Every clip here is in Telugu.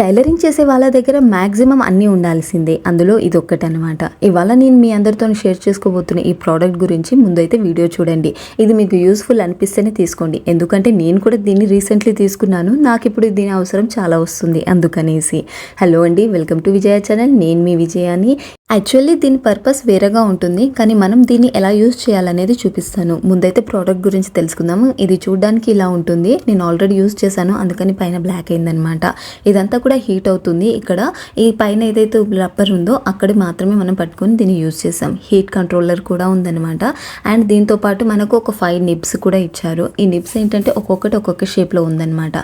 టైలరింగ్ చేసే వాళ్ళ దగ్గర మ్యాక్సిమం అన్నీ ఉండాల్సిందే. అందులో ఇది ఒక్కటనమాట ఇవాళ నేను మీ అందరితో షేర్ చేసుకోబోతున్న ఈ ప్రోడక్ట్ గురించి ముందైతే వీడియో చూడండి. ఇది మీకు యూస్ఫుల్ అనిపిస్తేనే తీసుకోండి. ఎందుకంటే నేను కూడా దీన్ని రీసెంట్లీ తీసుకున్నాను. నాకు ఇప్పుడు దీని అవసరం చాలా వస్తుంది. అందుకనేసి. హలో అండి. Welcome to Vijaya channel. నేను మీ విజయాన్ని యాక్చువల్లీ దీని పర్పస్ వేరేగా ఉంటుంది కానీ మనం దీన్ని ఎలా యూజ్ చేయాలనేది చూపిస్తాను. ముందైతే ప్రోడక్ట్ గురించి తెలుసుకుందాము. ఇది చూడడానికి ఇలా ఉంటుంది. నేను ఆల్రెడీ యూజ్ చేశాను అందుకని పైన బ్లాక్ అయిందనమాట ఇదంతా కూడా హీట్ అవుతుంది. ఇక్కడ ఈ పైన ఏదైతే రబ్బర్ ఉందో అక్కడ మాత్రమే మనం పట్టుకొని దీన్ని యూజ్ చేసాం హీట్ కంట్రోలర్ కూడా ఉందన్నమాట. అండ్ దీంతో పాటు మనకు ఒక ఫైవ్ నిబ్స్ కూడా ఇచ్చారు. ఈ నిబ్స్ ఏంటంటే ఒక్కొక్కటి ఒక్కొక్క షేప్లో ఉందన్నమాట.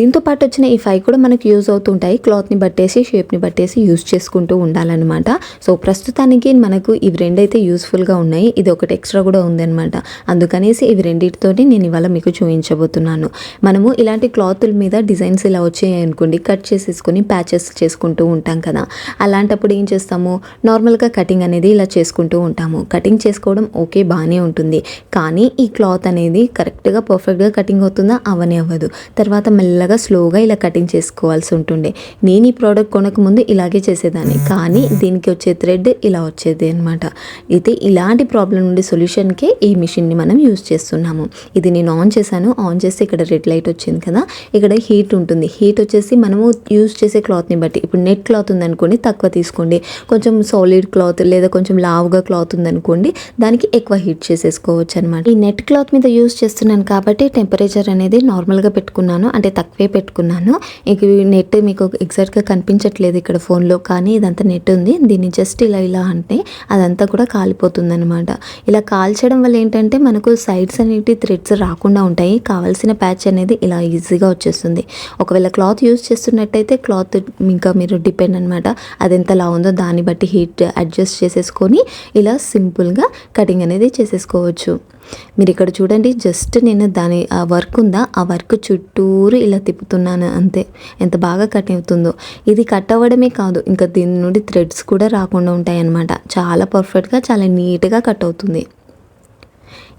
దీంతో పాటు వచ్చిన ఈ ఫైవ్ కూడా మనకు యూజ్ అవుతుంటాయి. క్లాత్ని బట్టేసి షేప్ని బట్టేసి యూజ్ చేసుకుంటూ ఉండాలన్నమాట. సో సో ప్రస్తుతానికి మనకు ఇవి రెండైతే యూస్ఫుల్గా ఉన్నాయి. ఇది ఒకటి ఎక్స్ట్రా కూడా ఉందన్నమాట. అందుకనేసి ఇవి రెండింటితోటి నేను ఇవాళ మీకు చూపించబోతున్నాను. మనము ఇలాంటి క్లాతుల మీద డిజైన్స్ ఇలా వచ్చాయి అనుకోండి కట్ చేసేసుకొని ప్యాచెస్ చేసుకుంటూ ఉంటాం కదా. అలాంటప్పుడు ఏం చేస్తాము? నార్మల్గా కటింగ్ అనేది ఇలా చేసుకుంటూ ఉంటాము. కటింగ్ చేసుకోవడం ఓకే బాగానే ఉంటుంది. కానీ ఈ క్లాత్ అనేది కరెక్ట్గా పర్ఫెక్ట్గా కటింగ్ అవుతుందా? అవనే అవ్వదు. తర్వాత మెల్లగా స్లోగా ఇలా కటింగ్ చేసుకోవాల్సి ఉంటుండే. నేను ఈ ప్రోడక్ట్ కొనకముందు ఇలాగే చేసేదాన్ని. కానీ దీనికి వచ్చే థ్రెడ్ ఇలా వచ్చేది అనమాట అయితే ఇలాంటి ప్రాబ్లం నుండి సొల్యూషన్కే ఈ మిషన్ని మనం యూజ్ చేస్తున్నాము. ఇది నేను ఆన్ చేశాను. ఆన్ చేస్తే ఇక్కడ రెడ్ లైట్ వచ్చింది కదా. ఇక్కడ హీట్ ఉంటుంది. హీట్ వచ్చేసి మనము యూజ్ చేసే క్లాత్ని బట్టి. ఇప్పుడు నెట్ క్లాత్ ఉందనుకోండి తక్కువ తీసుకోండి. కొంచెం సాలిడ్ క్లాత్ లేదా కొంచెం లావుగా క్లాత్ ఉందనుకోండి దానికి ఎక్కువ హీట్ చేసేసుకోవచ్చు అనమాట ఈ నెట్ క్లాత్ మీద యూజ్ చేస్తున్నాను కాబట్టి టెంపరేచర్ అనేది నార్మల్గా పెట్టుకున్నాను. అంటే తక్కువే పెట్టుకున్నాను. ఇక నెట్ మీకు ఎగ్జాక్ట్గా కనిపించట్లేదు ఇక్కడ ఫోన్లో కానీ ఇదంతా నెట్ ఉంది. దీన్ని జస్ట్ ఇలా ఇలా అంటే అదంతా కూడా కాలిపోతుందనమాట ఇలా కాల్చడం వల్ల ఏంటంటే మనకు సైడ్స్ అనేవి థ్రెడ్స్ రాకుండా ఉంటాయి. కావాల్సిన ప్యాచ్ అనేది ఇలా ఈజీగా వచ్చేస్తుంది. ఒకవేళ క్లాత్ యూజ్ చేస్తున్నట్టయితే క్లాత్ ఇంకా మీరు డిపెండ్ అనమాట అది ఎంతలా ఉందో దాన్ని బట్టి హీట్ అడ్జస్ట్ చేసేసుకొని ఇలా సింపుల్గా కటింగ్ అనేది చేసేసుకోవచ్చు. మీరు ఇక్కడ చూడండి జస్ట్ నేను దాని ఆ వర్క్ ఉందా? ఆ వర్క్ చుట్టూరు ఇలా తిప్పుతున్నాను అంతే. ఎంత బాగా కట్ అవుతుందో. ఇది కట్ అవ్వడమే కాదు ఇంకా దీని నుండి థ్రెడ్స్ కూడా రాకుండా ఉంటాయి అన్నమాట చాలా పర్ఫెక్ట్గా చాలా నీట్గా కట్ అవుతుంది.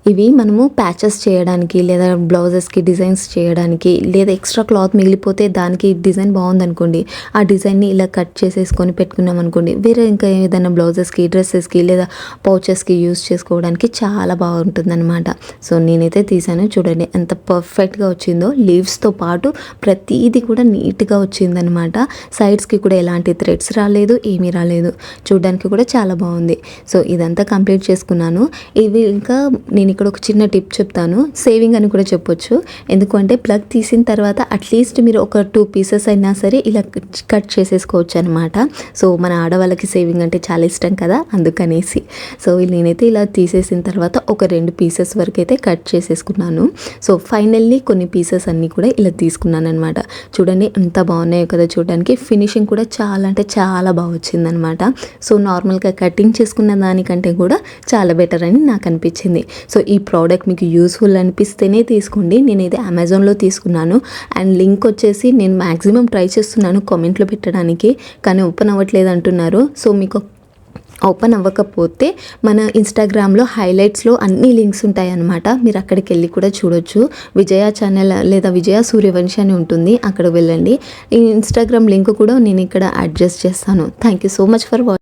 ఇవి మనము ప్యాచెస్ చేయడానికి లేదా బ్లౌజెస్కి డిజైన్స్ చేయడానికి లేదా ఎక్స్ట్రా క్లాత్ మిగిలిపోతే దానికి డిజైన్ బాగుందనుకోండి. ఆ డిజైన్ని ఇలా కట్ చేసేసుకొని పెట్టుకున్నాం అనుకోండి. వేరే ఇంకా ఏదైనా బ్లౌజెస్కి డ్రెస్సెస్కి లేదా పౌచెస్కి యూస్ చేసుకోవడానికి చాలా బాగుంటుంది అనమాట సో నేనైతే తీసాను. చూడండి ఎంత పర్ఫెక్ట్గా వచ్చిందో. లీవ్స్తో పాటు ప్రతిదీ కూడా నీట్గా వచ్చిందనమాట సైడ్స్కి కూడా ఎలాంటి థ్రెడ్స్ రాలేదు ఏమీ రాలేదు. చూడడానికి కూడా చాలా బాగుంది. సో ఇదంతా కంప్లీట్ చేసుకున్నాను. ఇవి ఇంకా నేను ఇక్కడ ఒక చిన్న టిప్ చెప్తాను. సేవింగ్ అని కూడా చెప్పొచ్చు. ఎందుకంటే ప్లగ్ తీసిన తర్వాత అట్లీస్ట్ మీరు ఒక టూ పీసెస్ అయినా సరే ఇలా కట్ చేసేసుకోవచ్చు అనమాట సో మన ఆడవాళ్ళకి సేవింగ్ అంటే చాలా ఇష్టం కదా అందుకనేసి. సో నేనైతే ఇలా తీసేసిన తర్వాత ఒక రెండు పీసెస్ వరకు అయితే కట్ చేసేసుకున్నాను. సో ఫైనల్లీ కొన్ని పీసెస్ అన్నీ కూడా ఇలా తీసుకున్నాను అనమాట చూడండి ఎంత బాగున్నాయో కదా చూడడానికి. ఫినిషింగ్ కూడా చాలా అంటే చాలా బాగా వచ్చిందనమాట సో నార్మల్గా కటింగ్ చేసుకున్న దానికంటే కూడా చాలా బెటర్ అని నాకు అనిపించింది. సో ఈ ప్రోడక్ట్ మీకు యూస్ఫుల్ అనిపిస్తేనే తీసుకోండి. నేను ఇది అమెజాన్లో తీసుకున్నాను. అండ్ లింక్ వచ్చేసి నేను మ్యాక్సిమం ట్రై చేస్తున్నాను కామెంట్లో పెట్టడానికి కానీ ఓపెన్ అవ్వట్లేదు అంటున్నారు. సో మీకు ఓపెన్ అవ్వకపోతే మన ఇన్స్టాగ్రామ్లో హైలైట్స్లో అన్ని లింక్స్ ఉంటాయి అన్నమాట మీరు అక్కడికి వెళ్ళి కూడా చూడొచ్చు. విజయ ఛానల్ లేదా విజయ సూర్యవంశి అని ఉంటుంది అక్కడ వెళ్ళండి. ఈ ఇన్స్టాగ్రామ్ లింక్ కూడా నేను ఇక్కడ అడ్జస్ట్ చేస్తాను. Thank you so much for watching